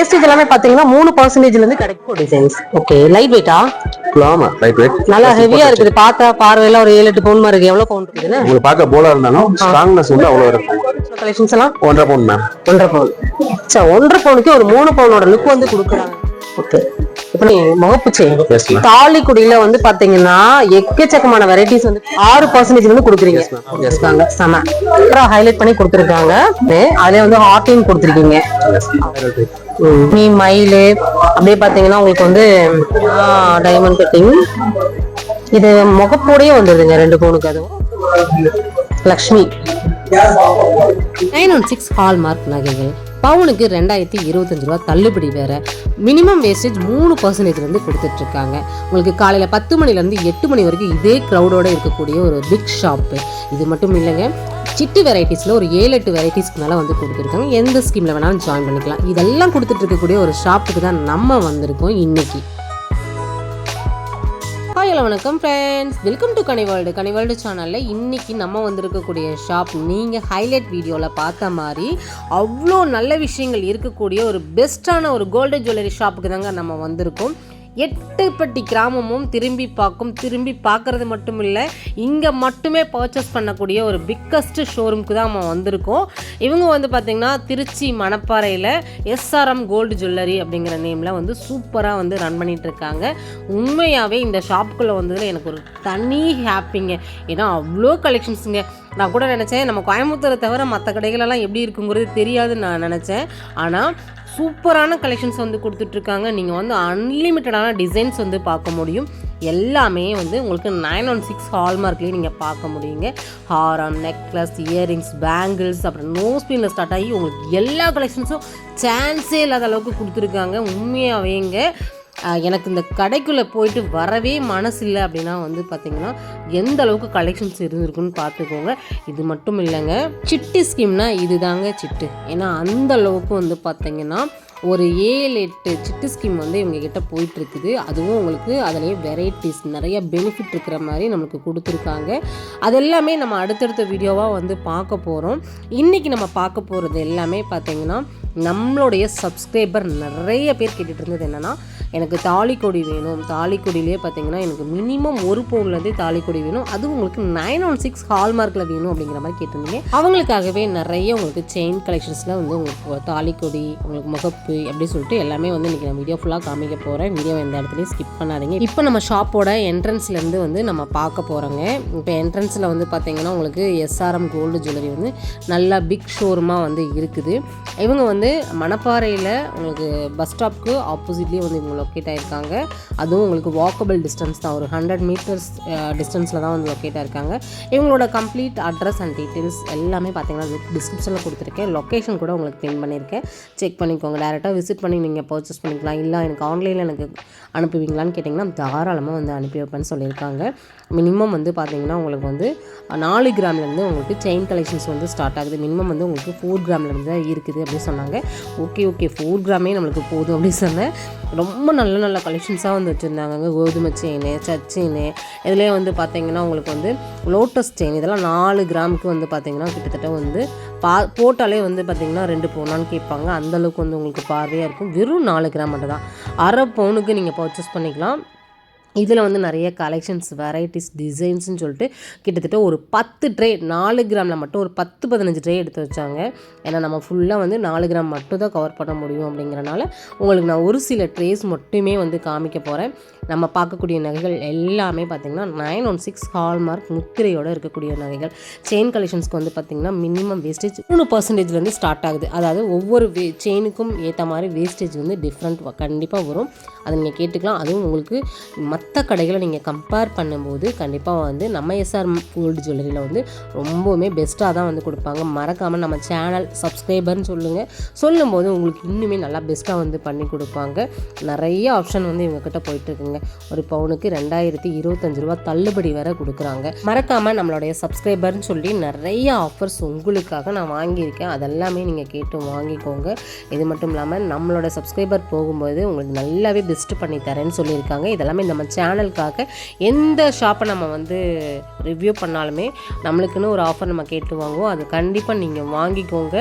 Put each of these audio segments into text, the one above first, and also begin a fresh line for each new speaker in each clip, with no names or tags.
Wastage எல்லாமே பாத்தீங்கன்னா மூணு பர்சன்டேஜ்ல இருந்து கிடைக்கும் டிசைன்ஸ் ஓகே லைட் வெயிட்டா
ஆமா லைட் வெயிட்
நல்லா ஹெவியா இருக்குது. பார்த்தா பார்வையில ஒரு ஏழு எட்டு பவுன் மாதிரி இருக்கு. எவ்வளவு பவுன் இருக்குதுன்னு
உங்களுக்கு பார்க்க போலா இருந்தாலும் ஸ்ட்ராங்னஸ் வந்து அவ்வளவு இருக்கும்.
கலெக்ஷன்ஸ் எல்லாம்?
ஒன்றரை பவுன் மேம்
ஒன்றரை பவுன் சரி ஒன்றரை பவுனுக்கு ஒரு மூணு பவுனோட லுக் வந்து கொடுக்குறாங்க. ஓகே
மேம்
தாலிக்குடியில வந்து பாத்தீங்கன்னா எக்கச்சக்கமான வெரைட்டிஸ் வந்து ஆறு பர்சன்டேஜ் வந்து கொடுக்குறீங்க. செம ஹைலைட் பண்ணி கொடுத்துருக்காங்க. அதுல வந்து ஹார்டின் கொடுத்துருக்கீங்க. நீ மயிலு அப்படியே பார்த்தீங்கன்னா உங்களுக்கு வந்து டைமண்ட் கட்டிங் இது முகப்போடையே வந்துடுதுங்க ரெண்டு பவுனுக்கு அதுவும். Lakshmi.
Nine one six hallmark நகைகள். பவுனுக்கு ரெண்டாயிரத்தி இருபத்தஞ்சு ரூபா தள்ளுபடி வேற. மினிமம் வேஸ்டேஜ் மூணு பர்சன்டேஜ் வந்து கொடுத்துட்டு இருக்காங்க உங்களுக்கு காலையில் பத்து மணிலேருந்து எட்டு மணி வரைக்கும் இதே க்ரௌடோடு இருக்கக்கூடிய ஒரு பிக் ஷாப்பு இது மட்டும் இல்லைங்க. சிட்டு வெரைட்டிஸில் ஒரு ஏழு எட்டு வெரைட்டிஸ்க்கு மேலே வந்து கொடுத்துருக்காங்க. எந்த ஸ்கீமில் வேணாலும் ஜாயின் பண்ணிக்கலாம். இதெல்லாம் கொடுத்துட்டு இருக்கக்கூடிய ஒரு ஷாப்புக்கு தான் நம்ம வந்திருக்கோம் இன்னைக்கு. ஹாய் ஹலோ வணக்கம் friends welcome to Kani world Kani world சேனலில் இன்றைக்கி நம்ம வந்திருக்கக்கூடிய ஷாப் நீங்கள் ஹைலைட் வீடியோவில் பார்த்த மாதிரி அவ்வளோ நல்ல விஷயங்கள் இருக்கக்கூடிய ஒரு பெஸ்ட்டான ஒரு கோல்டு ஜுவல்லரி ஷாப்புக்கு தாங்க நம்ம வந்திருக்கோம். எட்டுப்பட்டி கிராமமும் திரும்பி பார்க்கும் திரும்பி பார்க்குறது மட்டும் இல்லை இங்கே மட்டுமே பர்ச்சேஸ் பண்ணக்கூடிய ஒரு பிக்கஸ்ட் ஷோரூம்க்கு தான் நம்ம வந்திருக்கோம். இவங்க வந்து பார்த்திங்கன்னா திருச்சி மணப்பாறையில் எஸ்ஆர்எம் கோல்டு ஜுவல்லரி அப்படிங்கிற நேமில் வந்து சூப்பராக வந்து ரன் பண்ணிகிட்ருக்காங்க உண்மையாகவே இந்த ஷாப்புக்குள்ளே வந்ததில் எனக்கு ஒரு தனி ஹாப்பிங்க ஏன்னா அவ்வளோ கலெக்ஷன்ஸுங்க நான் கூட நினச்சேன் நம்ம கோயம்புத்தூரை தவிர மற்ற கடைகளெல்லாம் எப்படி இருக்குங்கிறது தெரியாதுன்னு நான் நினச்சேன். ஆனால் சூப்பரான கலெக்ஷன்ஸ் வந்து கொடுத்துட்ருக்காங்க. நீங்கள் வந்து அன்லிமிட்டடான டிசைன்ஸ் வந்து பார்க்க முடியும். எல்லாமே வந்து உங்களுக்கு நைன் ஒன் சிக்ஸ் ஹால்மார்க்லேயும் நீங்கள் பார்க்க முடியுங்க. ஹாரம் நெக்லஸ் இயரிங்ஸ் பேங்கிள்ஸ் அப்புறம் நோஸ் பின்னில் ஸ்டார்ட் ஆகி உங்களுக்கு எல்லா கலெக்ஷன்ஸும் சான்ஸே இல்லாத அளவுக்கு கொடுத்துருக்காங்க. உண்மையாகவேங்க இங்கே எனக்கு இந்த கடைக்குள்ளே போயிட்டு வரவே மனசு இல்லை அப்படின்னா வந்து பார்த்திங்கன்னா எந்த அளவுக்கு கலெக்ஷன்ஸ் இருந்திருக்குன்னு பார்த்துக்கோங்க இது மட்டும் இல்லைங்க சிட்டு ஸ்கீம்னா இதுதாங்க சிட்டு. ஏன்னா அந்த அளவுக்கு வந்து பார்த்திங்கன்னா ஒரு ஏழு எட்டு சிட்டு ஸ்கீம் வந்து இவங்கக்கிட்ட போயிட்டுருக்குது. அதுவும் உங்களுக்கு அதுலேயே வெரைட்டிஸ் நிறைய பெனிஃபிட் இருக்கிற மாதிரி நம்மளுக்கு கொடுத்துருக்காங்க. அது எல்லாமே நம்ம அடுத்தடுத்த வீடியோவாக வந்து பார்க்க போகிறோம் இன்றைக்கி நம்ம பார்க்க போகிறது எல்லாமே பார்த்திங்கன்னா நம்மளுடைய சப்ஸ்கிரைபர் நிறைய பேர் கேட்டுகிட்டு இருந்தது என்னென்னா எனக்கு தாலிக்கொடி வேணும். தாலிக்கொடியிலே பார்த்தீங்கன்னா எனக்கு மினிமம் ஒரு பவுன்லேருந்தே தாலிக்கொடி வேணும். அதுவும் உங்களுக்கு நைன் ஒன் சிக்ஸ் ஹால்மார்க்கில் வேணும் அப்படிங்கிற மாதிரி கேட்டிருந்தீங்க. அவங்களுக்காகவே நிறைய உங்களுக்கு செயின் கலெக்ஷன்ஸில் வந்து உங்களுக்கு தாலிக்கொடி உங்களுக்கு முகப்பு அப்படின்னு சொல்லிட்டு எல்லாமே வந்து இன்றைக்கி நான் வீடியோ ஃபுல்லாக காமிக்க போகிறேன் வீடியோ எந்த இடத்துலையும் ஸ்கிப் பண்ணாதீங்க. இப்போ நம்ம ஷாப்போட என்ட்ரன்ஸ்லேருந்து வந்து நம்ம பார்க்க போகிறோங்க இப்போ என்ட்ரன்ஸில் வந்து பார்த்தீங்கன்னா உங்களுக்கு எஸ்ஆர்எம் கோல்டு ஜுவல்லரி வந்து நல்லா பிக் ஷோரூமாக வந்து இருக்குது. இவங்க வந்து மணப்பாறையில் உங்களுக்கு பஸ் ஸ்டாப்க்கு ஆப்போசிட்லேயே வந்து இவங்க லொக்கேட் ஆகிருக்காங்க அதுவும் உங்களுக்கு வாக்கபிள் டிஸ்டன்ஸ் தான். ஒரு ஹண்ட்ரட் மீட்டர்ஸ் டிஸ்டன்ஸில் தான் வந்து லொக்கேட் ஆயிருக்காங்க. இவங்களோட கம்ப்ளீட் அட்ரஸ் அண்ட் டீட்டெயில்ஸ் எல்லாமே பார்த்தீங்கன்னா டிஸ்கிரிப்ஷனில் கொடுத்துருக்கேன். லொக்கேஷன் கூட உங்களுக்கு பின் பண்ணியிருக்கேன். செக் பண்ணிக்கோங்க. டேரெக்டாக விசிட் பண்ணி நீங்கள் பர்ச்சேஸ் பண்ணிக்கலாம். இல்லை எனக்கு ஆன்லைனில் எனக்கு அனுப்புவீங்களான்னு கேட்டிங்கன்னா தாராளமாக வந்து அனுப்பி வைப்பேன்னு சொல்லியிருக்காங்க. மினிமம் வந்து பார்த்தீங்கன்னா உங்களுக்கு வந்து நாலு கிராம்லேருந்து உங்களுக்கு செயின் கலெக்ஷன்ஸ் வந்து ஸ்டார்ட் ஆகுது. மினிமம் வந்து உங்களுக்கு ஃபோர் கிராம்லேருந்து தான் இருக்குது அப்படின்னு சொன்னாங்க. ஓகே ஓகே ஃபோர் கிராமே நம்மளுக்கு போதும் அப்படின்னு சொன்னேன். ரொம்ப நல்ல நல்ல கலெக்ஷன்ஸாக வந்து வச்சுருந்தாங்க. கோதுமை செயின் சச்சின்னு இதுலேயே வந்து பார்த்தீங்கன்னா உங்களுக்கு வந்து லோட்டஸ் செயின் இதெல்லாம் நாலு கிராமுக்கு வந்து பார்த்தீங்கன்னா கிட்டத்தட்ட வந்து பா போட்டாலே வந்து பார்த்திங்கன்னா ரெண்டு பவுனான்னு கேட்பாங்க. அந்தளவுக்கு வந்து உங்களுக்கு பார்வையாக இருக்கும். வெறும் நாலு கிராம் மட்டும் தான் அரை பவுனுக்கு நீங்கள் பர்ச்சேஸ் பண்ணிக்கலாம். இதில் வந்து நிறைய கலெக்ஷன்ஸ் வெரைட்டிஸ் டிசைன்ஸ்னு சொல்லிட்டு கிட்டத்தட்ட ஒரு பத்து ட்ரே நாலு கிராமில் மட்டும் ஒரு பத்து பதினஞ்சு ட்ரே எடுத்து வச்சாங்க. ஏன்னா நம்ம ஃபுல்லாக வந்து நாலு கிராம் மட்டும் தான் கவர் பண்ண முடியும் அப்படிங்கிறனால உங்களுக்கு நான் ஒரு சில ட்ரேஸ் மட்டுமே வந்து காமிக்க போகிறேன் நம்ம பார்க்கக்கூடிய நகைகள் எல்லாமே பார்த்திங்கன்னா நைன் ஒன் சிக்ஸ் ஹால்மார்க் முத்திரையோடு இருக்கக்கூடிய நகைகள். செயின் கலெக்ஷன்ஸ்க்கு வந்து பார்த்திங்கன்னா மினிமம் வேஸ்டேஜ் மூணு பர்சன்டேஜ்லேருந்து ஸ்டார்ட் ஆகுது. அதாவது ஒவ்வொரு வே செயினுக்கும் ஏற்ற மாதிரி வேஸ்டேஜ் வந்து டிஃப்ரெண்ட் கண்டிப்பாக வரும். அதை நீங்கள் கேட்டுக்கலாம். அதுவும் உங்களுக்கு மற்ற கடைகளை நீங்கள் கம்பேர் பண்ணும்போது கண்டிப்பாக வந்து நம்ம எஸ்ஆர் கோல்டு ஜுவல்லரியில் வந்து ரொம்பவுமே பெஸ்ட்டாக தான் வந்து கொடுப்பாங்க. மறக்காமல் நம்ம சேனல் சப்ஸ்கிரைபர்னு சொல்லுங்கள் சொல்லும்போது உங்களுக்கு இன்னுமே நல்லா பெஸ்ட்டாக வந்து பண்ணி கொடுப்பாங்க. நிறைய ஆப்ஷன் வந்து இவங்கக்கிட்ட போயிட்டுருக்குங்க ஒரு பவுனுக்கு ரெண்டாயிரத்தி இருபத்தஞ்சு ரூபா தள்ளுபடி வரை கொடுக்குறாங்க. மறக்காமல் நம்மளுடைய சப்ஸ்கிரைபர்னு சொல்லி நிறைய ஆஃபர்ஸ் உங்களுக்காக நான் வாங்கியிருக்கேன். அதெல்லாமே நீங்கள் கேட்டு வாங்கிக்கோங்க. இது மட்டும் இல்லாமல் நம்மளோட சப்ஸ்கிரைபர் போகும்போது உங்களுக்கு நல்லாவே பெஸ்ட் பண்ணி தரேன்னு சொல்லியிருக்காங்க. இதெல்லாமே நம்ம சேனலுக்காக எந்த ஷாப்பை நம்ம வந்து ரிவ்யூ பண்ணாலுமே நம்மளுக்குன்னு ஒரு ஆஃபர் நம்ம கேட்டு வாங்குவோம். அது கண்டிப்பாக நீங்கள் வாங்கிக்கோங்க.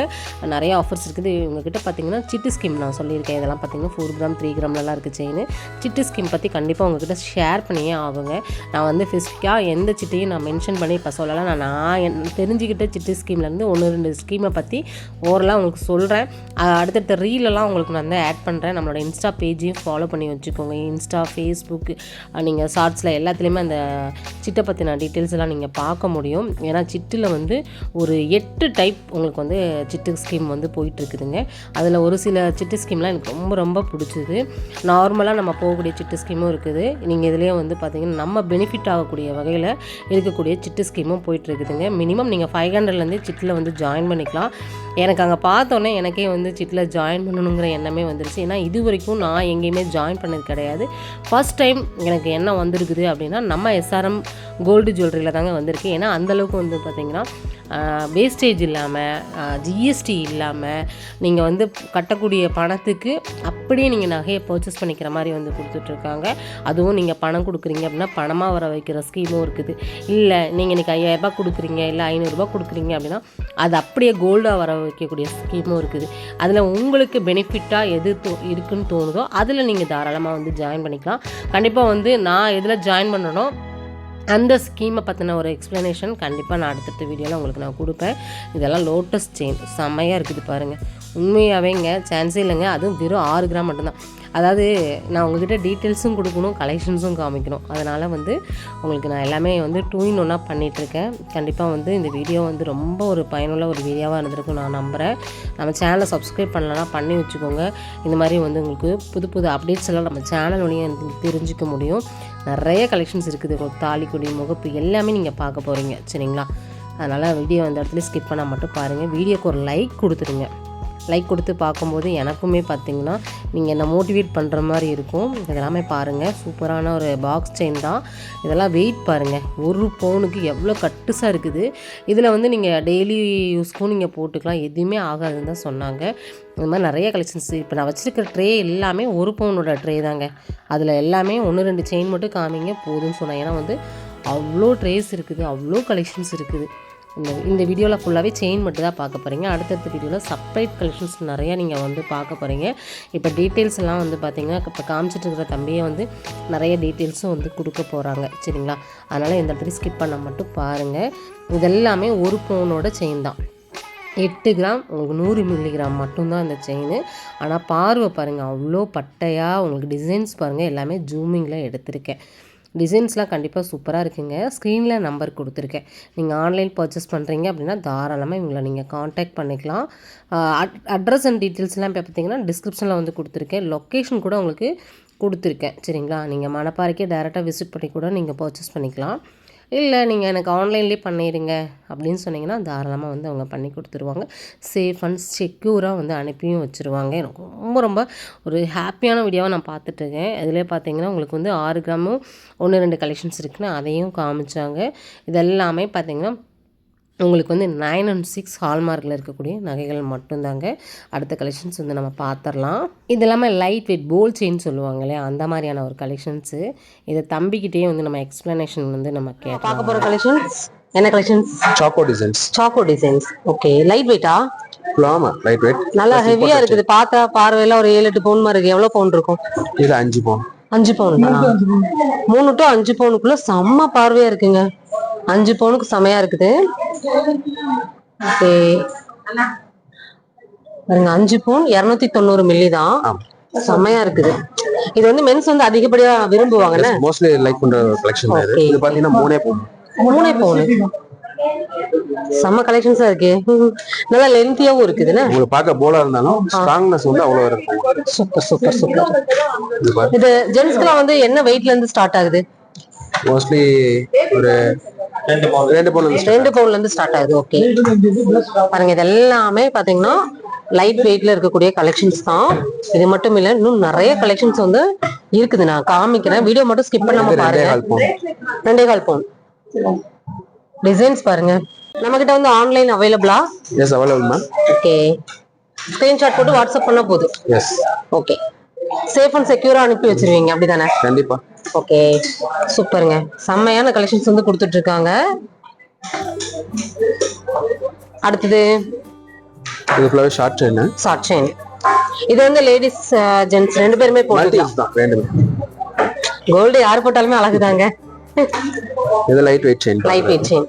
நிறைய ஆஃபர்ஸ் இருக்குது. இவங்ககிட்ட பார்த்தீங்கன்னா சிட்டு ஸ்கீம் நான் சொல்லியிருக்கேன். இதெல்லாம் பார்த்தீங்கன்னா ஃபோர் கிராம் த்ரீ கிராம்லலாம் இருக்குது செயின் சிட்டு ஸ்கீம் பற்றி கண்டிப்பாக கண்டிப்பாக உங்ககிட்ட ஷேர் பண்ணியே ஆகுங்க. நான் வந்து ஃபிஸ்டிக்காக எந்த சிட்டையும் நான் மென்ஷன் பண்ணி இப்போ சொல்லலாம் நான் நான் என் தெரிஞ்சுக்கிட்ட சிட்டு ஸ்கீம்லேருந்து ஒன்று ரெண்டு ஸ்கீமை பற்றி ஓரலாக உங்களுக்கு சொல்கிறேன் அடுத்தடுத்த ரீலெல்லாம் உங்களுக்கு நான் வந்து ஆட் பண்ணுறேன் நம்மளோட இன்ஸ்டா பேஜையும் ஃபாலோ பண்ணி வச்சுக்கோங்க. இன்ஸ்டா ஃபேஸ்புக் நீங்கள் ஷார்ட்ஸில் எல்லாத்துலேயுமே அந்த சிட்டை பற்றின டீட்டெயில்ஸ் எல்லாம் நீங்கள் பார்க்க முடியும். ஏன்னா சிட்டில் வந்து ஒரு எட்டு டைப் உங்களுக்கு வந்து சிட்டு ஸ்கீம் வந்து போயிட்டுருக்குதுங்க. அதில் ஒரு சில சிட்டு ஸ்கீம்லாம் எனக்கு ரொம்ப ரொம்ப பிடிச்சது. நார்மலாக நம்ம போகக்கூடிய சிட்டு ஸ்கீமும் இருக்குது. நீங்கள் இதுலேயே வந்து பார்த்தீங்கன்னா நம்ம பெனிஃபிட் ஆகக்கூடிய வகையில் இருக்கக்கூடிய சிட்டு ஸ்கீமும் போயிட்டு இருக்குதுங்க மினிமம் நீங்கள் ஃபைவ் ஹண்ட்ரட்லேருந்து சிட்டில் வந்து ஜாயின் பண்ணிக்கலாம். எனக்கு அங்கே பார்த்தோன்னே எனக்கே வந்து சிட்டில் ஜாயின் பண்ணணுங்கிற எண்ணமே வந்துருச்சு. ஏன்னா இது வரைக்கும் நான் எங்கேயுமே ஜாயின் பண்ணது கிடையாது. ஃபஸ்ட் டைம் எனக்கு என்ன வந்திருக்குது அப்படின்னா நம்ம எஸ்ஆர்எம் கோல்டு ஜுவல்லரியில் தாங்க வந்திருக்கு. ஏன்னா அந்தளவுக்கு வந்து பார்த்திங்கன்னா வேஸ்டேஜ் இல்லாமல் ஜிஎஸ்டி இல்லாமல் நீங்கள் வந்து கட்டக்கூடிய பணத்துக்கு அப்படியே நீங்கள் நகையை பர்ச்சேஸ் பண்ணிக்கிற மாதிரி வந்து கொடுத்துட்ருக்காங்க. அதுவும் நீங்கள் பணம் கொடுக்குறீங்க அப்படின்னா பணமாக வர வைக்கிற ஸ்கீமும் இருக்குது. இல்லை நீங்கள் இன்றைக்கி ஐயாயிரரூபா கொடுக்குறீங்க இல்லை ஐநூறுரூபா கொடுக்குறீங்க அப்படின்னா அது அப்படியே கோல்டாக வர வைக்கக்கூடிய ஸ்கீமும் இருக்குது. அதில் உங்களுக்கு பெனிஃபிட்டாக எது தோ இருக்குன்னு தோணுதோ அதில் நீங்கள் தாராளமாக வந்து ஜாயின் பண்ணிக்கலாம். கண்டிப்பாக வந்து நான் எதில் ஜாயின் பண்ணனோ அந்த ஸ்கீமை பற்றின ஒரு எக்ஸ்ப்ளனேஷன் கண்டிப்பாக நான் அடுத்தடுத்த வீடியோவில் உங்களுக்கு நான் கொடுப்பேன். இதெல்லாம் லோட்டஸ் செயின் செம்மையாக இருக்குது பாருங்கள் உண்மையாகவேங்க சான்ஸே இல்லைங்க. அதுவும் வெறும் ஆறு கிராம் மட்டும்தான். அதாவது நான் உங்ககிட்ட டீட்டெயில்ஸும் கொடுக்கணும் கலெக்ஷன்ஸும் காமிக்கணும். அதனால் வந்து உங்களுக்கு நான் எல்லாமே வந்து டூ இன் ஒன்னாக பண்ணிகிட்ருக்கேன் கண்டிப்பாக வந்து இந்த வீடியோ வந்து ரொம்ப ஒரு பயனுள்ள ஒரு வீடியோவாக இருந்திருக்கும் நான் நம்புகிறேன் நம்ம சேனலை சப்ஸ்கிரைப் பண்ணலன்னா பண்ணி வச்சுக்கோங்க. இந்த மாதிரி வந்து உங்களுக்கு புது புது அப்டேட்ஸ் எல்லாம் நம்ம சேனல் வழியாக தெரிஞ்சுக்க முடியும். நிறைய கலெக்ஷன்ஸ் இருக்குது. உங்களுக்கு தாலிக்குடி முகப்பு எல்லாமே நீங்கள் பார்க்க போகிறீங்க சரிங்களா? அதனால் வீடியோ அந்த இடத்துல ஸ்கிப் பண்ணால் மட்டும் பாருங்கள் வீடியோக்கு ஒரு லைக் கொடுத்துருங்க லைக் கொடுத்து பார்க்கும்போது எனக்குமே பார்த்தீங்கன்னா நீங்கள் என்னை மோட்டிவேட் பண்ணுற மாதிரி இருக்கும். இதெல்லாமே பாருங்கள் சூப்பரான ஒரு பாக்ஸ் செயின் தான். இதெல்லாம் வெயிட் பாருங்கள் ஒரு பவுனுக்கு எவ்வளோ கட்டுசாக இருக்குது. இதில் வந்து நீங்கள் டெய்லி யூஸ்க்கும் நீங்கள் போட்டுக்கலாம். எதுவுமே ஆகாதுன்னு தான் சொன்னாங்க. இந்த மாதிரி நிறைய கலெக்ஷன்ஸ் இப்போ நான் வச்சுருக்கிற ட்ரே எல்லாமே ஒரு பவுனோட ட்ரே தாங்க. அதில் எல்லாமே ஒன்று ரெண்டு செயின் மட்டும் காமிங்க போதும்னு சொன்னேன். ஏன்னா வந்து அவ்வளோ ட்ரேஸ் இருக்குது. அவ்வளோ கலெக்ஷன்ஸ் இருக்குது. இந்த இந்த வீடியோவில் ஃபுல்லாகவே செயின் மட்டும் தான் பார்க்க போகிறீங்க அடுத்தடுத்த வீடியோவில் செப்பரேட் கலெக்ஷன்ஸ் நிறையா நீங்கள் வந்து பார்க்க போகிறீங்க இப்போ டீட்டெயில்ஸ் எல்லாம் வந்து பார்த்திங்கன்னா இப்போ காமிச்சிட்டு இருக்கிற தம்பியை வந்து நிறைய டீட்டெயில்ஸும் வந்து கொடுக்க போகிறாங்க சரிங்களா? அதனால் எந்த இடத்துல ஸ்கிப் பண்ண மட்டும் பாருங்கள் இதெல்லாமே ஒரு பவுனோட செயின் தான். எட்டு கிராம் உங்களுக்கு நூறு மில்லிகிராம் மட்டும்தான் இந்த செயின் ஆனால் பார்வை பாருங்கள் அவ்வளோ பட்டையாக உங்களுக்கு டிசைன்ஸ் பாருங்கள் எல்லாமே ஜூமிங்கில் எடுத்திருக்கேன். டிசைன்ஸ்லாம் கண்டிப்பாக சூப்பராக இருக்குங்க. ஸ்க்ரீனில் நம்பர் கொடுத்துருக்கேன். நீங்கள் ஆன்லைன் பர்ச்சேஸ் பண்ணுறீங்க அப்படின்னா தாராளமாக இவங்களை நீங்கள் காண்டாக்ட் பண்ணிக்கலாம். அட்ரஸ் அண்ட் டீட்டெயில்ஸ்லாம் இப்போ பார்த்தீங்கன்னா டிஸ்கிரிப்ஷனில் வந்து கொடுத்துருக்கேன். லொக்கேஷன் கூட உங்களுக்கு கொடுத்துருக்கேன். சரிங்களா? நீங்கள் மணப்பாறைக்கே டேரெக்டாக விசிட் பண்ணி கூட நீங்கள் பர்ச்சேஸ் பண்ணிக்கலாம். இல்லை நீங்கள் எனக்கு ஆன்லைன்லேயே பண்ணிடுங்க அப்படின்னு சொன்னீங்கன்னா தாராளமாக வந்து அவங்க பண்ணி கொடுத்துருவாங்க. சேஃப் அண்ட் செக்யூராக வந்து அனுப்பியும் வச்சுருவாங்க. எனக்கு ரொம்ப ரொம்ப ஒரு ஹாப்பியான வீடியோவை நான் பார்த்துட்ருக்கேன். இதிலே பார்த்தீங்கன்னா உங்களுக்கு வந்து ஆறு கிராமும் ஒன்று ரெண்டு கலெக்ஷன்ஸ் இருக்குன்னு அதையும் காமிச்சாங்க. இதெல்லாமே பார்த்தீங்கன்னா உங்களுக்கு வந்து நைன் அண்ட் சிக்ஸ் ஹால்மார்க்கில் இருக்கக்கூடிய நகைகள் மட்டும்தாங்க. அடுத்த கலெக்ஷன்ஸ் வந்து நம்ம பார்த்துடலாம் இது இல்லாமல் லைட் வெயிட் போல் செயின் சொல்லுவாங்க இல்லையா? அந்த மாதிரியான ஒரு கலெக்ஷன்ஸு இதை தம்பிக்கிட்டே வந்து நம்ம எக்ஸ்ப்ளனேஷன் வந்து நம்ம கேட்கலாம்.
பார்க்க போகிற கலெக்ஷன்ஸ் என்ன collections
choco designs
choco designs okay light வெயிட்டா
ஆமா லைட் வெயிட்
நல்லா ஹெவியா இருக்குது. பார்த்தா பார்வையில ஒரு ஏழு எட்டு பவுன் மாதிரி இருக்கு. எவ்வளவு பவுன் இருக்கும்?
இது அஞ்சு பவுன்.
அஞ்சு பவுன் மூணு டு அஞ்சு பவுனுக்குள்ள செம்ம பார்வையா இருக்குங்க. அஞ்சு பவுனுக்கு செமையா இருக்குது. பாருங்க அஞ்சு பவுன் இருநூத்தி தொண்ணூறு மில்லி தான். செமையா இருக்குது. இது வந்து மென்ஸ் வந்து அதிகப்படியா விரும்புவாங்கல்ல
மோஸ்ட்லி லைக் பண்ற கலெக்ஷன். இது பாத்தீங்கன்னா மூணே பவுன்.
மூணே பவுன். செம்ம கலெக்ஷன்ஸா இருக்கு. நல்லா லென்த்தியாவும் இருக்குதுல்ல
உங்களுக்கு பார்க்க போலா இருந்தாலும் ஸ்ட்ராங்னஸ் வந்து அவ்வளவு இருக்கும்
சூப்பர் சூப்பர் சூப்பர்
இது
ஜென்ஸ்க்குலாம் வந்து என்ன வெயிட்ல இருந்து ஸ்டார்ட் ஆகுது?
மோஸ்ட்லி ஒரு ரெண்டு பவுன் ரெண்டு பவுன்
ரெண்டு பவுன்ல இருந்து ஸ்டார்ட் ஆகுது ஓகே பாருங்க இது எல்லாமே பாத்தீங்கன்னா லைட் வெயிட்ல இருக்கக்கூடிய கலெக்ஷன்ஸ் தான். இது மட்டும் இல்ல இன்னும் நிறைய கலெக்ஷன்ஸ் வந்து இருக்குது. நான் காமிக்கிறேன். வீடியோ மட்டும் ஸ்கிப் பண்ணாம பாருங்க.
கால் பவுன்.
ரெண்டே கால் பவுன். டிசைன்ஸ் பாருங்க. நம்ம கிட்ட வந்து ஆன்லைன் அவைலபிளா
yes available ma'am
okay screenshot போட்டு வாட்ஸ்அப் பண்ணா போதும்.
எஸ்
ஓகே சேஃப் அண்ட் செக்யூரா அனுப்பி வச்சிருவீங்க. அப்படிதானே?
கண்டிப்பா.
ஓகே சூப்பருங்க செம்மையான கலெக்ஷன்ஸ் வந்து கொடுத்துட்டு இருக்காங்க. அடுத்தது?
இது ஃபுல்லாவே ஷார்ட் செயின்
ஷார்ட் செயின் இது வந்து லேடிஸ் ஜென்ட்ஸ் ரெண்டு பேருமே போட்டுக்கலாம். கோல்டு யார் போட்டாலுமே அழகுதாங்க.
இது light weight chain
light weight chain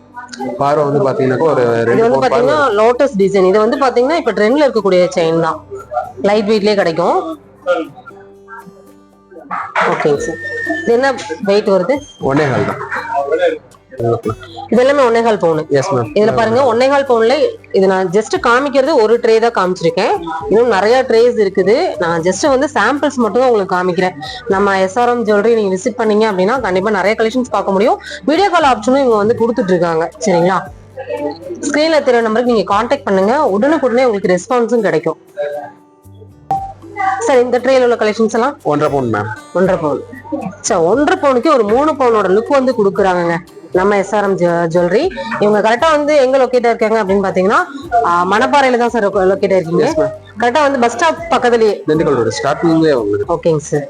பார்வை வந்து பாத்தீங்கன்னாக்கா ஒரு
இது
ரெண்டு
வந்து பாத்தீங்கன்னா லோட்டஸ் டிசைன் இது வந்து பாத்தீங்கன்னா இப்ப ட்ரெண்ட்ல இருக்கக்கூடிய செயின் தான். லைட் வெயிட்லயே கிடைக்கும். ஓகேங்க சார் இது என்ன வெயிட் வருது?
ஒன்னே கால் தான்.
இது எல்லாமே ஒன்னேகால் பவுனு.
எஸ் மேம்
இதுல பாருங்க ஒன்னேகால் பவுன்ல இது நான் ஜஸ்ட் காமிக்கிறது ஒரு ட்ரே தான் காமிச்சிருக்கேன். இன்னும் நிறைய ட்ரேஸ் இருக்குது. நான் ஜஸ்ட் வந்து சாம்பிள்ஸ் மட்டும் தான் உங்களுக்கு காமிக்கிறேன். நம்ம எஸ்ஆர்எம் ஜுவல்லரி நீங்க விசிட் பண்ணீங்க அப்படின்னா கண்டிப்பா நிறைய கலெக்ஷன்ஸ் பார்க்க முடியும். வீடியோ கால் ஆப்ஷனும் இவங்க வந்து கொடுத்துட்டு இருக்காங்க. சரிங்களா? ஸ்கிரீன்ல தெரிய நம்பருக்கு நீங்க காண்டாக்ட் பண்ணுங்க. உடனுக்குடனே உங்களுக்கு ரெஸ்பான்ஸும் கிடைக்கும். சார் இந்த ட்ரேல உள்ள கலெக்ஷன்ஸ் எல்லாம்?
ஒன்றரை பவுன் மேம்
ஒன்றரை பவுன். சார் ஒன்றரை பவுனுக்கு ஒரு மூணு பவுனோட லுக் வந்து கொடுக்குறாங்கங்க. நம்ம எஸ்ஆர்எம் ஜுவல்லரி இவங்க கரெக்டா வந்து எங்க லொக்கேட்டா இருக்காங்க அப்படின்னு பாத்தீங்கன்னா மணப்பாறையில தான் சார் லொக்கேட்டா இருக்கீங்க. கரெக்டா வந்து பஸ் ஸ்டாப் பக்கத்துலயே.
திண்டுக்கல் ரோடு ஸ்டார்டிங்லேயே உங்களுக்கு
ஓகேங்க சார்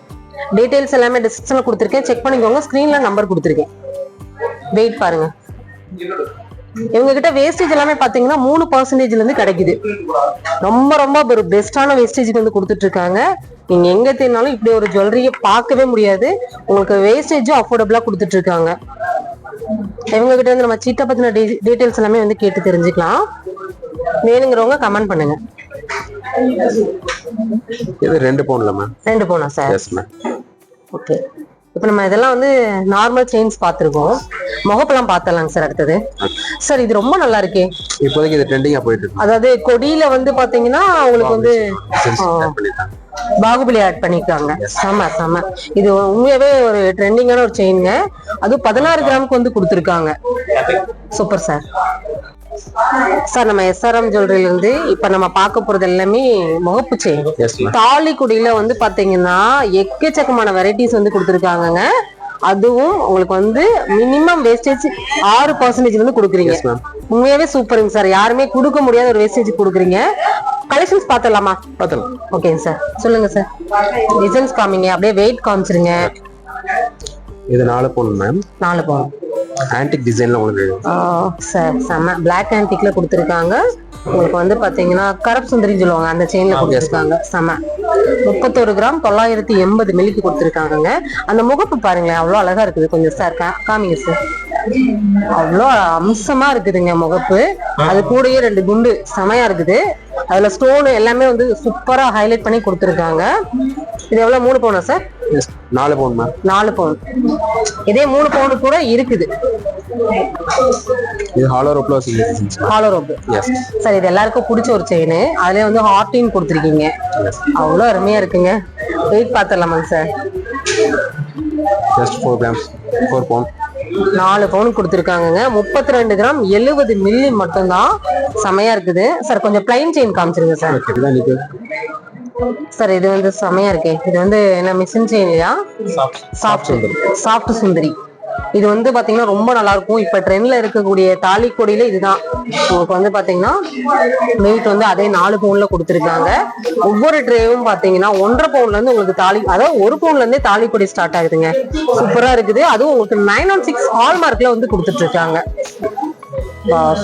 டீடைல்ஸ் எல்லாமே டிஸ்கிரிப்ஷன்ல கொடுத்துருக்கேன். செக் பண்ணிக்கோங்க. ஸ்க்ரீன்ல நம்பர் கொடுத்துருக்கேன். வெயிட் பாருங்க. இவங்க கிட்ட வேஸ்டேஜ் எல்லாமே பாத்தீங்கன்னா மூணு பர்சன்டேஜ்ல இருந்து கிடைக்குது. ரொம்ப ரொம்ப ஒரு பெஸ்டான வேஸ்டேஜ்க்கு வந்து கொடுத்துட்டு இருக்காங்க நீங்க எங்க தேடினாலும் இப்படி ஒரு ஜுவல்லரியை பார்க்கவே முடியாது. உங்களுக்கு வேஸ்டேஜும் அஃபோர்டபுளா கொடுத்துட்டு இருக்காங்க இவங்க கிட்ட இருந்து நம்ம சீட்டை பத்தின டீடைல்ஸ் எல்லாமே வந்து கேட்டு தெரிஞ்சுக்கலாம். வேணுங்கிறவங்க கமெண்ட் பண்ணுங்க.
இது ரெண்டு பவுன்ல மேம்
ரெண்டு போனா சார்
எஸ் மேம்
ஓகே இப்போ நம்ம இதெல்லாம் வந்து நார்மல் செயின்ஸ் பார்த்துருக்கோம். முகப்பெல்லாம் பார்த்தலாங்க சார் அடுத்தது. சார் இது ரொம்ப நல்லா இருக்கே.
இப்போதைக்கு இது ட்ரெண்டிங்கா போயிட்டு இருக்கு.
அதாவது கொடியில வந்து பாத்தீங்கன்னா உங்களுக்கு வந்து பாகுபலி ஆட் பண்ணிருக்காங்க செம செம. இது உண்மையாவே ஒரு ட்ரெண்டிங்கான ஒரு செயின்ங்க அதுவும் பதினாறு கிராமுக்கு வந்து கொடுத்துருக்காங்க. சூப்பர் சார் சார் நம்ம எஸ்ஆர்எம் ஜுவல்லரியில இருந்து இப்ப நம்ம பார்க்க போறது எல்லாமே முகப்பு செயின் தாலிக்குடியில வந்து பாத்தீங்கன்னா எக்கச்சக்கமான வெரைட்டிஸ் வந்து கொடுத்துருக்காங்கங்க. அதுவும் உங்களுக்கு வந்து மினிமம் வேஸ்டேஜ் ஆறு பர்சன்டேஜ் வந்து கொடுக்குறீங்க. உண்மையாவே சூப்பருங்க சார். யாருமே கொடுக்க முடியாத ஒரு வேஸ்டேஜ் கொடுக்குறீங்க. கலெக்ஷன்ஸ் பார்த்தலாமா
பார்த்தலாம்
ஓகேங்க சார் சொல்லுங்க சார் டிசைன்ஸ் காமிங்க. அப்படியே வெயிட் காமிச்சிருங்க.
இது நாலு பவுன் மேம்
நாலு பவுன்
ஆன்டிக் டிசைன்ல உங்களுக்கு
சார் செம்ம பிளாக் ஆன்டிக்ல கொடுத்துருக்காங்க. உங்களுக்கு வந்து பாத்தீங்கன்னா கரப் சுந்தரின்னு சொல்லுவாங்க அந்த செயின்ல கொடுத்துருக்காங்க. செம. முப்பத்தோரு கிராம் தொள்ளாயிரத்தி எண்பது மில்லிக்கு கொடுத்துருக்காங்கங்க. அந்த முகப்பு பாருங்களேன் அவ்வளோ அழகா இருக்குது. கொஞ்சம் சார் காமிங்க சார் அவ்வளோ அம்சமா இருக்குதுங்க முகப்பு. அது கூடயே ரெண்டு குண்டு. செமையா இருக்குது. அதுல ஸ்டோன் எல்லாமே வந்து சூப்பரா ஹைலைட் பண்ணி கொடுத்துருக்காங்க. இது எவ்வளவு மூணு பவுனா சார்
நாலு பவுன் மேம்
நாலு பவுன். இதே மூணு பவுன் கூட இருக்குது.
இது ஹாலோ ரோப்ல
ஹாலோ ரோப் சார் இது எல்லாருக்கும் பிடிச்ச ஒரு செயின் அதுலயே வந்து ஹார்டின் கொடுத்துருக்கீங்க. அவ்வளோ அருமையா இருக்குங்க. Weight பார்த்துடலாமாங்க sir
just four grams four பவுன்
நாலு பவுன் கொடுத்துருக்காங்கங்க. முப்பத்தி ரெண்டு கிராம் எழுபது மில்லி மட்டும்தான் செமையா இருக்குது. சார் கொஞ்சம் பிளைன் செயின் காமிச்சிருங்க சார் சார் இது. வந்து செமையா இருக்கே. இது வந்து என்ன மிஷின் செயின்லையா சாஃப்ட் சாஃப்ட் சுந்தரி. இது வந்து பாத்தீங்கன்னா ரொம்ப நல்லா இருக்கும் இப்ப ட்ரெண்ட்ல இருக்கக்கூடிய தாலி கொடியில இதுதான். உங்களுக்கு வந்து பாத்தீங்கன்னா வெயிட் வந்து அதே நாலு பவுன்ல கொடுத்துருக்காங்க. ஒவ்வொரு ட்ரேவும் பாத்தீங்கன்னா ஒன்றரை பவுன்ல இருந்து உங்களுக்கு தாலி அதாவது ஒரு பவுன்ல இருந்தே தாலி கொடி ஸ்டார்ட் ஆகுதுங்க. சூப்பரா இருக்குது. அதுவும் உங்களுக்கு நைன் ஒன் சிக்ஸ் ஹால்மார்க்ல வந்து கொடுத்துட்டு இருக்காங்க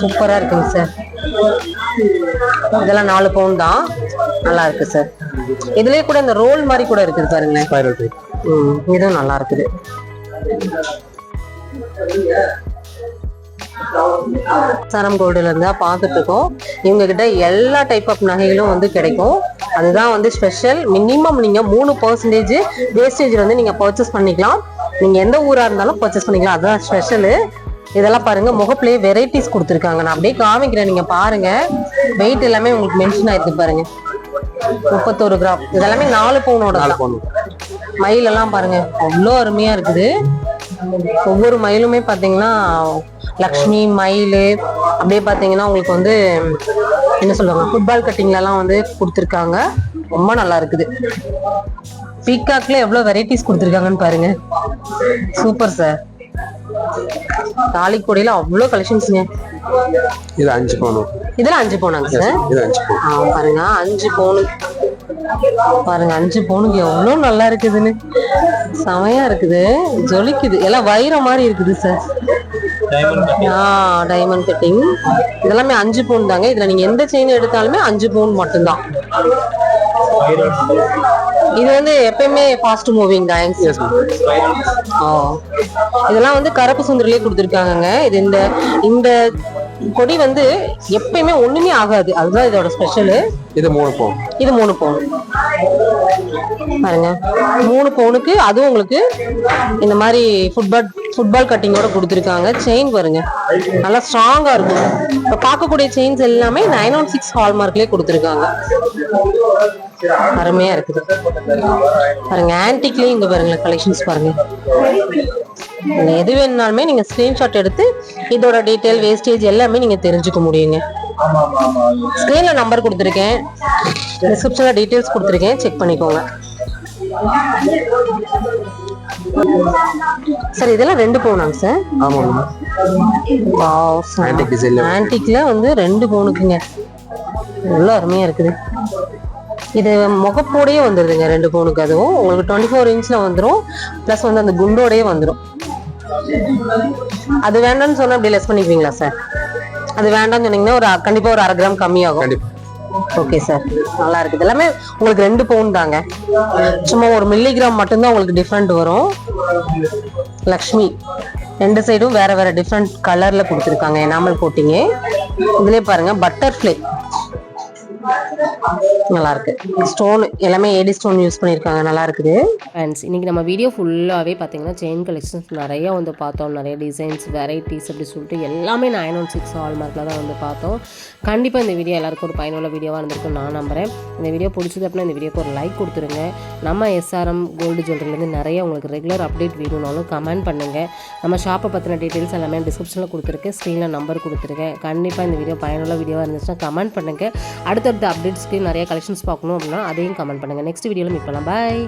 சூப்பரா இருக்குங்க சார். இதெல்லாம் நாலு பவுன் தான். நல்லா இருக்கு சார். இதுலயே கூட இந்த ரோல் மாதிரி கூட இருக்குது பாருங்களேன். இதுவும் நல்லா இருக்குது. சரம் கோல்டுல இருந்தா பார்த்துட்டு இருக்கோம் இவங்க கிட்ட எல்லா டைப் ஆஃப் நகைகளும் வந்து கிடைக்கும். அதுதான் வந்து ஸ்பெஷல் மினிமம் நீங்க மூணு பர்சன்டேஜ் வேஸ்டேஜ் வந்து நீங்க பர்ச்சேஸ் பண்ணிக்கலாம். நீங்க எந்த ஊரா இருந்தாலும் பர்ச்சேஸ் பண்ணிக்கலாம். அதுதான் ஸ்பெஷல் இதெல்லாம் பாருங்க. முகப்புலயே வெரைட்டிஸ் கொடுத்துருக்காங்க. நான் அப்படியே காமிக்கிறேன். நீங்க பாருங்க. வெயிட் எல்லாமே உங்களுக்கு மென்ஷன் ஆயிருக்கு பாருங்க. முப்பத்தோரு கிராம் இதெல்லாமே நாலு பவுனோட
நாலு
தான்.
பவுன்.
மயில் எல்லாம் பாருங்க. அவ்வளோ அருமையா இருக்குது. ஒவ்வொரு மயிலுமே பாத்தீங்கன்னா லக்ஷ்மி மயில் அப்படியே பாத்தீங்கன்னா உங்களுக்கு வந்து என்ன சொல்லுவாங்க ஃபுட்பால் கட்டிங்ல எல்லாம் வந்து கொடுத்துருக்காங்க. ரொம்ப நல்லா இருக்குது. பீகாக்ல எவ்வளவு வெரைட்டிஸ் கொடுத்துருக்காங்கன்னு பாருங்க. சூப்பர் சார் தாலிக்கொடியில அவ்வளோ கலெக்ஷன்ஸ்ங்க
இது அஞ்சு பவுன்
இதெல்லாம் அஞ்சு போனாங்க சார் பாருங்க அஞ்சு பவுனு பாருங்க அஞ்சு பவுனுக்கு எவ்வளவு நல்லா இருக்குதுன்னு. செமையா இருக்குது ஜொலிக்குது. எல்லாம் வைரம் மாதிரி இருக்குது சார் ஆ டைமண்ட் கட்டிங் இதெல்லாமே அஞ்சு பவுன் தாங்க. இதுல நீங்க எந்த செயின் எடுத்தாலுமே அஞ்சு பவுன் மட்டும்தான். இது வந்து எப்பயுமே ஃபாஸ்ட் மூவிங் தான் ஓ. இதெல்லாம் வந்து கருப்பு சுந்தரிலே கொடுத்துருக்காங்கங்க. இது இந்த இந்த கொடி வந்து எப்பயுமே ஒண்ணுமே ஆகாது. அதுதான் இதோட ஸ்பெஷலு
இது மூணு பவுன்
இது மூணு பவுன் பாருங்க. மூணு பவுனுக்கு அதுவும் உங்களுக்கு இந்த மாதிரி ஃபுட்பால் ஃபுட்பால் கட்டிங்கோட கொடுத்துருக்காங்க. செயின் பாருங்க. நல்லா ஸ்ட்ராங்கா இருக்கும். இப்போ பார்க்கக்கூடிய செயின்ஸ் எல்லாமே நைன் ஒன் சிக்ஸ் ஹால்மார்க்லேயே கொடுத்துருக்காங்க. அருமையா இருக்குது. பாருங்க ஆன்டிக்லயும் இங்க பாருங்க கலெக்ஷன்ஸ் பாருங்க. எது வேணுனாலுமே நீங்க ஸ்கிரீன்ஷாட் எடுத்து இதோட டீடைல் வேஸ்டேஜ் எல்லாமே நீங்க தெரிஞ்சுக்க முடியுங்க. ஸ்க்ரீன்ல நம்பர் கொடுத்துருக்கேன். டிஸ்கிரிப்ஷன்ல டீடைல்ஸ் கொடுத்துருக்கேன். செக் பண்ணிக்கோங்க. சார் இதெல்லாம் ரெண்டு பவுனாங்க சார். ஆன்டிக்ல வந்து ரெண்டு பவுனுக்குங்க எவ்வளோ அருமையா இருக்குது. இது முகப்போடயே வந்துருதுங்க ரெண்டு பவுனுக்கு அதுவும். உங்களுக்கு டுவெண்ட்டி ஃபோர் இன்ச்ல வந்துடும் ப்ளஸ் வந்து அந்த குண்டோடயே வந்துடும் அது வேண்டாம்னு சொன்னா அப்படி லெஸ் பண்ணிக்குவீங்களா சார் அது வேண்டாம்னு சொன்னீங்கன்னா ஒரு அ- கண்டிப்பா ஒரு அரை கிராம் கம்மியாகும். ஓகே சார் நல்லா இருக்குது. எல்லாமே உங்களுக்கு ரெண்டு பவுன் தாங்க. சும்மா ஒரு மில்லிகிராம் மட்டும்தான் உங்களுக்கு டிஃப்ரெண்ட் வரும். லக்ஷ்மி. ரெண்டு சைடும் வேற வேற டிஃப்ரெண்ட் கலர்ல கொடுத்துருக்காங்க எனாமல் போட்டிங்க இதுலயே பாருங்க பட்டர்ஃப்ளை நல்லா இருக்கு ஸ்டோன் எல்லாமே ஏடி ஸ்டோன் யூஸ் பண்ணியிருக்காங்க நல்லா இருக்குது
ஃப்ரெண்ட்ஸ் இன்றைக்கி நம்ம வீடியோ ஃபுல்லாகவே பார்த்தீங்கன்னா செயின் கலெக்ஷன்ஸ் நிறைய வந்து பார்த்தோம். நிறைய டிசைன்ஸ் வெரைட்டிஸ் அப்படி சொல்லிட்டு எல்லாமே நைன் ஒன் சிக்ஸ் ஹால்மார்க்கில் தான் வந்து பார்த்தோம். கண்டிப்பாக இந்த வீடியோ எல்லாருக்கும் ஒரு பயனுள்ள வீடியோவாக இருந்திருக்கும் நான் நம்புறேன். இந்த வீடியோ பிடிச்சது அப்படின்னா இந்த வீடியோக்கு ஒரு லைக் கொடுத்துருங்க. நம்ம எஸ்ஆர்எம் கோல்டு ஜுவல்லரிலேருந்து நிறைய உங்களுக்கு ரெகுலர் அப்டேட் வேணும்னாலும் கமெண்ட் பண்ணுங்கள் நம்ம ஷாப்பை பற்றின டீட்டெயில்ஸ் எல்லாமே டிஸ்கிரிப்ஷனில் கொடுத்துருக்கேன் ஸ்க்ரீனில் நம்பர் கொடுத்துருக்கேன் கண்டிப்பாக இந்த வீடியோ பயனுள்ள வீடியோவாக இருந்துச்சுன்னா கமெண்ட் பண்ணுங்கள் அடுத்தடுத்த அப்டேட்ஸ்க்கு நிறைய கலெக்ஷன்ஸ் பார்க்கணும் அப்படின்னா அதையும் கமெண்ட் பண்ணுங்கள் நெக்ஸ்ட் வீடியோவில் மீட் பண்ணலாம். பாய்